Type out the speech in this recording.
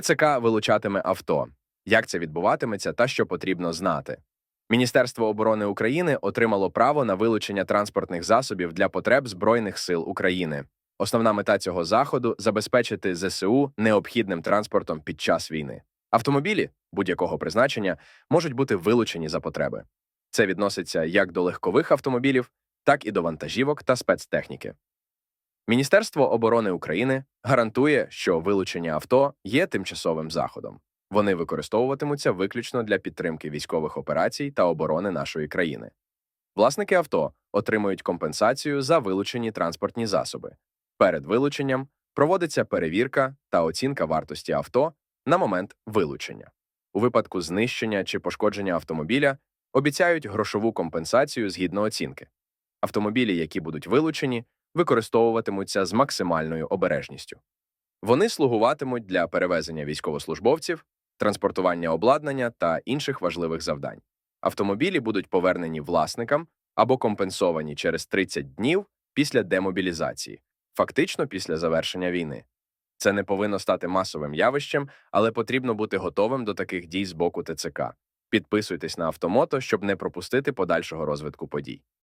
ТЦК вилучатиме авто. Як це відбуватиметься та що потрібно знати? Міністерство оборони України отримало право на вилучення транспортних засобів для потреб Збройних сил України. Основна мета цього заходу забезпечити ЗСУ необхідним транспортом під час війни. Автомобілі будь-якого призначення можуть бути вилучені за потреби. Це відноситься як до легкових автомобілів, так і до вантажівок та спецтехніки. Міністерство оборони України гарантує, що вилучення авто є тимчасовим заходом. Вони використовуватимуться виключно для підтримки військових операцій та оборони нашої країни. Власники авто отримують компенсацію за вилучені транспортні засоби. Перед вилученням проводиться перевірка та оцінка вартості авто на момент вилучення. У випадку знищення чи пошкодження автомобіля обіцяють грошову компенсацію згідно оцінки. Автомобілі, які будуть вилучені, використовуватимуться з максимальною обережністю. Вони слугуватимуть для перевезення військовослужбовців, транспортування обладнання та інших важливих завдань. Автомобілі будуть повернені власникам або компенсовані через 30 днів після демобілізації, фактично після завершення війни. Це не повинно стати масовим явищем, але потрібно бути готовим до таких дій з боку ТЦК. Підписуйтесь на автомото, щоб не пропустити подальшого розвитку подій.